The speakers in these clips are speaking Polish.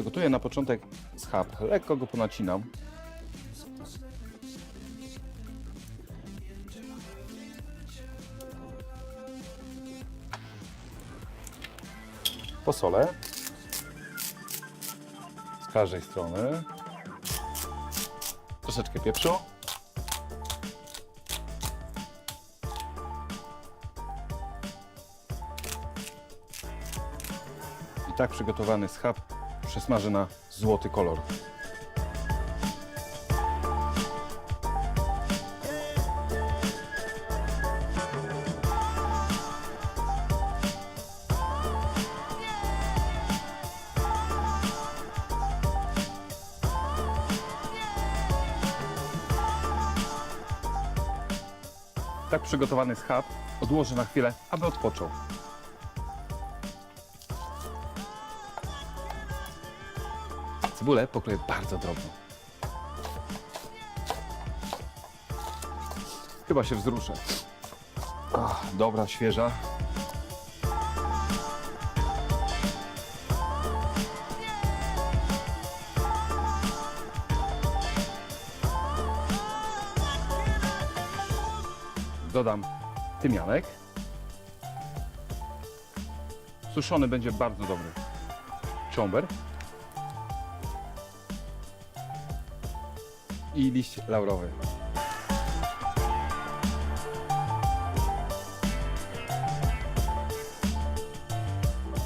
Gotuję na początek schab. Lekko go ponacinam. Posolę. Z każdej strony. Troszeczkę pieprzu. Tak przygotowany schab przesmażę na złoty kolor. Tak przygotowany schab odłożę na chwilę, aby odpoczął. Cebulę pokroję bardzo drobno. Chyba się wzruszę. Ach, dobra, świeża. Dodam tymianek. Suszony będzie bardzo dobry. Ciąber. I liść laurowy.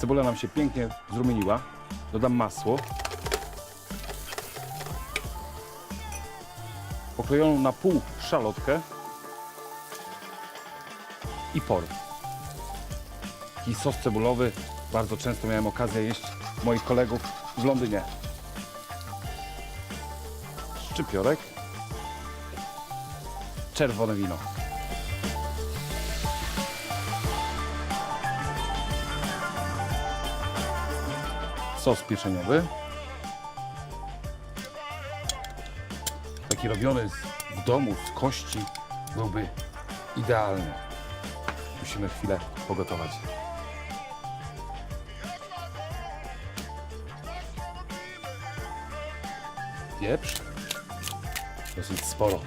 Cebula nam się pięknie zrumieniła. Dodam masło. Pokrojoną na pół szalotkę i por. Taki sos cebulowy. Bardzo często miałem okazję jeść moich kolegów w Londynie szczypiorek, czerwone wino. Sos pieczeniowy. Taki robiony z, w domu, z kości, byłby idealny. Musimy chwilę pogotować. Pieprz dosyć sporo.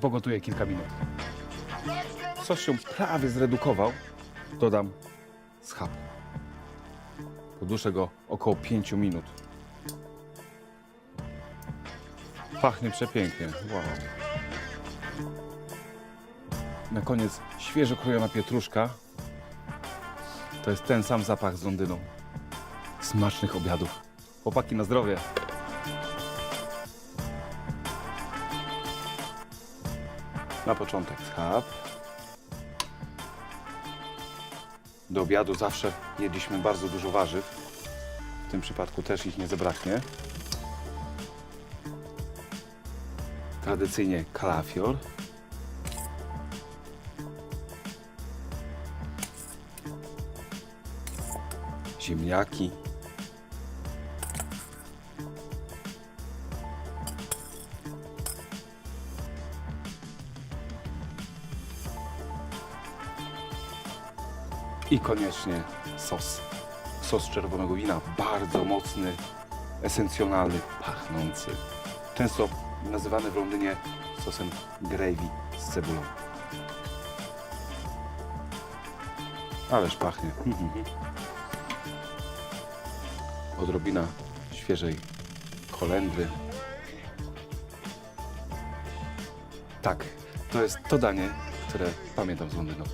Pogotuję kilka minut. Sos się prawie zredukował. Dodam schab. Poduszę go około 5 minut. Pachnie przepięknie. Wow. Na koniec świeżo krojona pietruszka. To jest ten sam zapach z Londynu smacznych obiadów. Chłopaki na zdrowie. Na początek schab. Do obiadu zawsze jedliśmy bardzo dużo warzyw. W tym przypadku też ich nie zabraknie. Tradycyjnie kalafior. Ziemniaki. I koniecznie sos. Sos czerwonego wina, bardzo mocny, esencjonalny, pachnący. Często nazywany w Londynie sosem gravy z cebulą. Ależ pachnie. Odrobina świeżej kolendry. Tak, to jest to danie, które pamiętam z Londynu.